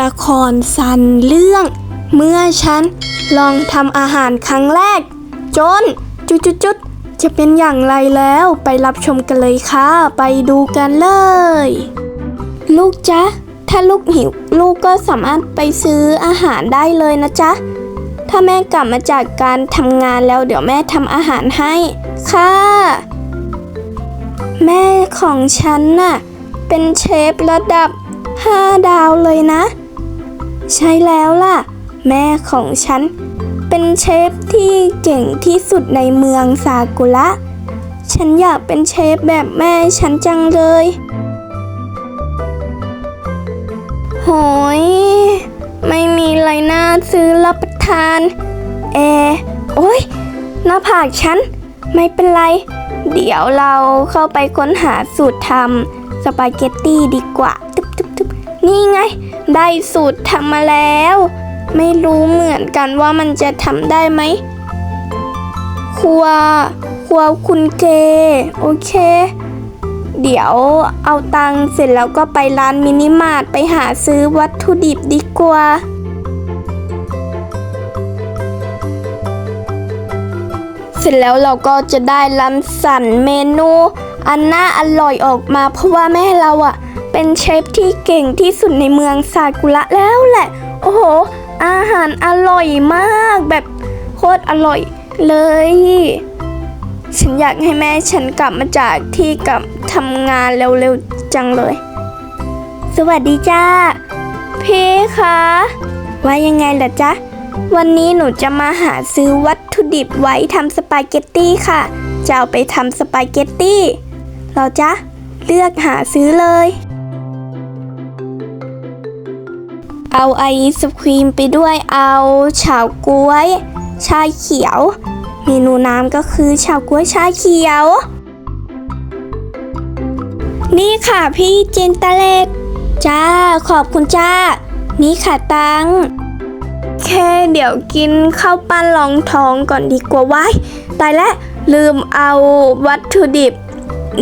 ละครสั้นเรื่อง เมื่อฉันลองทำอาหารครั้งแรก จน จุดจุดจุดๆๆจะเป็นอย่างไรแล้วไปรับชมกันเลยค่ะ ไปดูกันเลย ลูกจ๊ะ ถ้าลูกหิว ลูกก็สามารถไปซื้ออาหารได้เลยนะจ๊ะ ถ้าแม่กลับมาจากการทำงานแล้วเดี๋ยวแม่ทำอาหารให้ ค่ะ แม่ของฉันน่ะ เป็นเชฟระดับ 5 ดาวเลยนะ ใช่แล้วล่ะ แม่ของฉัน เป็นเชฟที่เก่งที่สุดในเมืองซากุระ ฉันอยากเป็นเชฟแบบแม่ฉันจังเลย โหย ไม่มีอะไรน่าซื้อรับประทาน เอ โอ้ยหน้าผากฉัน ไม่เป็นไร เดี๋ยวเราเข้าไปค้นหาสูตรทำสปาเกตตี้ดีกว่า นี่ไง ได้สูตรทำมาแล้ว ไม่รู้เหมือนกันว่ามันจะทำได้ไหมครัวครัวคุณเก โอเค เดี๋ยวเอาตังเสร็จแล้วก็ไปร้านมินิมาร์ทไปหาซื้อวัตถุดิบดีกว่าเสร็จแล้วเราก็จะได้รังสรรค์เมนู อันน่าอร่อยออกมาเพราะว่าแม่เราอะ เป็นเชฟที่เก่งที่สุดในเมืองซากุระแล้วแหละ โอ้โห อาหารอร่อยมากแบบโคตรอร่อยเลย ฉันอยากให้แม่ฉันกลับมาจากที่กลับทำงานเร็วๆจังเลย สวัสดีจ้า พี่คะว่ายังไงล่ะจ๊ะ วันนี้หนูจะมาหาซื้อวัตถุดิบไว้ทำสปาเกตตี้ค่ะ จะเอาไปทำสปาเกตตี้เหราจ๊ะ เลือกหาซื้อเลย เอาไอศครีมไปด้วยเอาเฉาวก๊วย ชาเขียว เมนูน้ำก็คือเฉาวก๊วยชาเขียว นี่ค่ะพี่เจนตาเล็ก จ้าขอบคุณจ้า นี่ค่ะตังค์แค่เดี๋ยวกินข้าวปั้นรองท้องก่อนดีกว่าว้ายตายแล้วลืมเอาวัตถุดิบ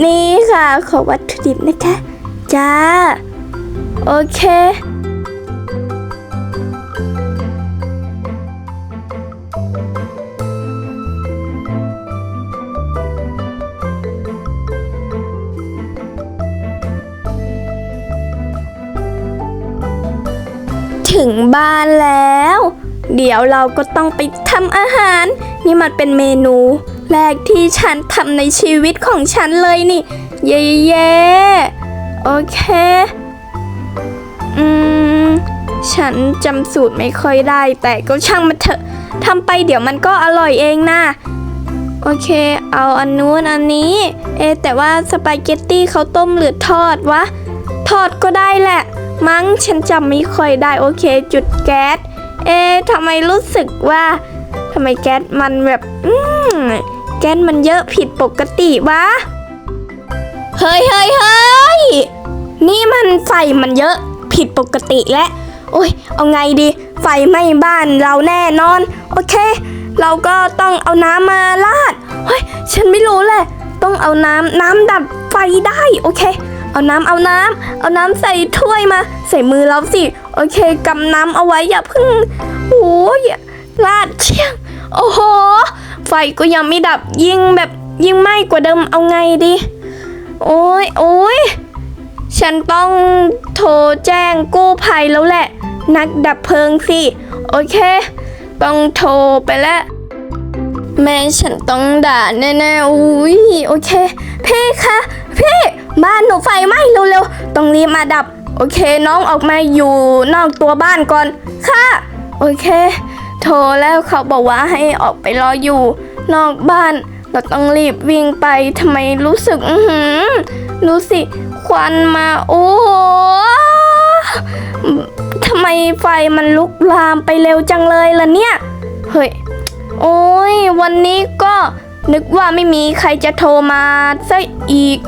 นี่ค่ะขอวัตถุดิบนะคะ จ้า โอเค ถึงบ้านแล้ว เดี๋ยวเราก็ต้องไปทำอาหาร นี่มันเป็นเมนู แรกที่ฉันทำในชีวิตของฉันเลยนี่ เย่เย่โอเค อืม ฉันจำสูตรไม่ค่อยได้ แต่ก็ช่างมันเถอะทำไปเดี๋ยวมันก็อร่อยเองนะโอเค เอาอันนู้นอันนี้ เอ แต่ว่าสปาเกตตี้เขาต้มหรือทอดวะ ทอดก็ได้แหละ มั้งฉันจำไม่ค่อยได้โอเค จุดแก๊ส เอ๊ะทำไมรู้สึกว่าทำไมแก๊สมันแบบอืมแก๊สมันเยอะผิดปกติวะเฮ้ยเฮ้ยเฮ้ยนี่มันไฟมันเยอะผิดปกติและ โอ้ย เอาไงดี ไฟไหม้บ้านเราแน่นอน โอเค เราก็ต้องเอาน้ำมาราดเฮ้ย ฉันไม่รู้แหละต้องเอาน้ำน้ำดับไฟได้ โอเค เอาน้ำเอาน้ำเอาน้ำใส่ถ้วยมา ใส่มือเราสิ โอเคกำน้ำเอาไว้อย่าเพิ่งโอ้ยราดเชี่ยง โอ้โห ไฟก็ยังไม่ดับยิ่งแบบยิ่งไหม้กว่าเดิมเอาไงดี โอ้ยโอ้ยฉันต้องโทรแจ้งกู้ภัยแล้วแหละ นักดับเพลิงสิ โอเค ต้องโทรไปแล้วแม่ฉันต้องด่าแน่ๆอุ้ยโอเค พี่คะพี่ บ้านหนูไฟไหม้เร็วๆต้องรีบมาดับ โอเคน้องออกมาอยู่นอกตัวบ้านก่อน ค่ะ โอเค โทรแล้วเขาบอกว่าให้ออกไปรออยู่ นอกบ้าน เราต้องรีบวิ่งไปทำไมรู้สึก อือหือดูสิ ควันมาโอ้ทำไมไฟมันลุกลามไปเร็วจังเลยล่ะเนี่ย เฮ้ย โอ้ย วันนี้ก็นึกว่าไม่มีใครจะโทรมาซะอีก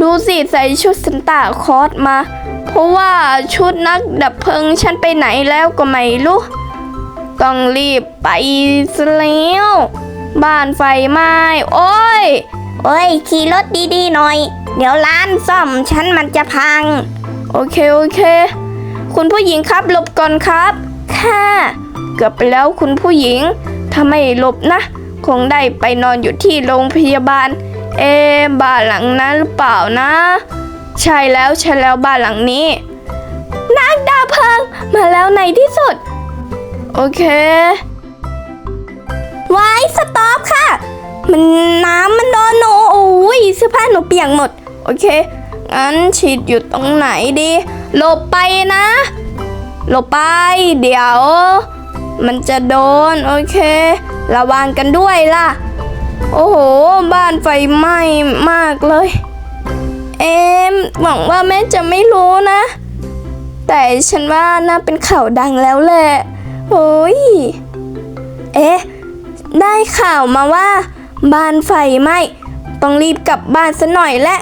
ดูสิใส่ชุดซันตาคลอสมา เพราะว่าชุดนักดับเพลิงฉันไปไหนแล้วก็ไม่รู้ ต้องรีบไปซะแล้ว บ้านไฟไหม้โอ้ยเอ้ย ขี่รถดีๆหน่อย เดี๋ยวร้านซ่อมฉันมันจะพัง โอเค โอเค คุณผู้หญิงครับหลบก่อนครับ ค่ะ เกือบไปแล้วคุณผู้หญิงถ้าไม่หลบนะ คงได้ไปนอนอยู่ที่โรงพยาบาล เอบ้านหลังนั้นหรือเปล่านะ ใช่แล้วใช่แล้วบ้านหลังนี้ นักดาเพลิงมาแล้วในที่สุด โอเค ไว้สต็อปค่ะ มันน้ำมันโดนหนูโอ้ยเสื้อผ้าหนูเปียกหมด โอเคงั้นฉีดอยู่ตรงไหนดีหลบไปนะหลบไป เดี๋ยว มันจะโดน โอเค ระวังกันด้วยล่ะ โอ้โห บ้านไฟไหม้มากเลย เอมหวังว่าแม่จะไม่รู้นะ แต่ฉันว่าน่าเป็นข่าวดังแล้วแหละโอ้ย เอ๊ะ ได้ข่าวมาว่า บ้านไฟไหม้ ต้องรีบกลับบ้านซะหน่อยและ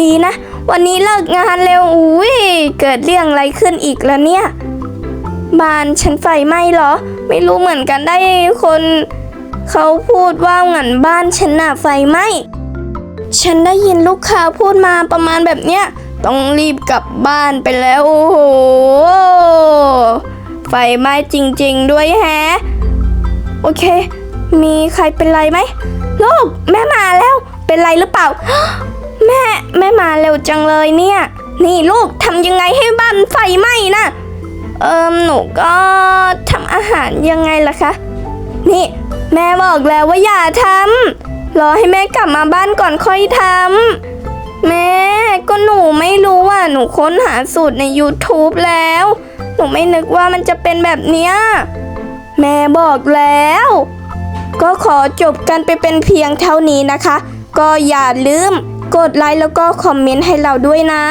ดีนะ วันนี้เลิกงานเร็ว อุ้ย เกิดเรื่องอะไรขึ้นอีกแล้วเนี่ย บ้านฉันไฟไหม้เหรอ ไม่รู้เหมือนกันได้คน เขาพูดว่าหมือนบ้านฉันน่ะไฟไหม้ ฉันได้ยินลูกค้าพูดมาประมาณแบบเนี้ย ต้องรีบกลับบ้านไปแล้ว โอ้โห ไฟไหม้จริงๆด้วยแฮะ โอเค มีใครเป็นไรไหม ลูก แม่มาแล้ว เป็นไรหรือเปล่า แม่ แม่มาเร็วจังเลยเนี่ย นี่ลูกทำยังไงให้บ้านไฟไหม้นะเอิมหนูก็ทำอาหารยังไงล่ะคะ นี่ แม่บอกแล้วว่าอย่าทำรอให้แม่กลับมาบ้านก่อนค่อยทำแม่ก็หนูไม่รู้ว่าหนูค้นหาสูตรใน YouTube แล้ว หนูไม่นึกว่ามันจะเป็นแบบเนี้ยแม่บอกแล้ว ก็ขอจบกันไปเป็นเพียงเท่านี้นะคะ ก็อย่าลืมกดไลค์แล้วก็คอมเมนต์ให้เราด้วยนะ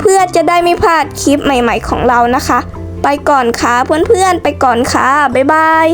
เพื่อจะได้ไม่พลาดคลิปใหม่ ๆของเรานะคะ ไปก่อนค่ะเพื่อนๆไปก่อนค่ะบ๊ายบาย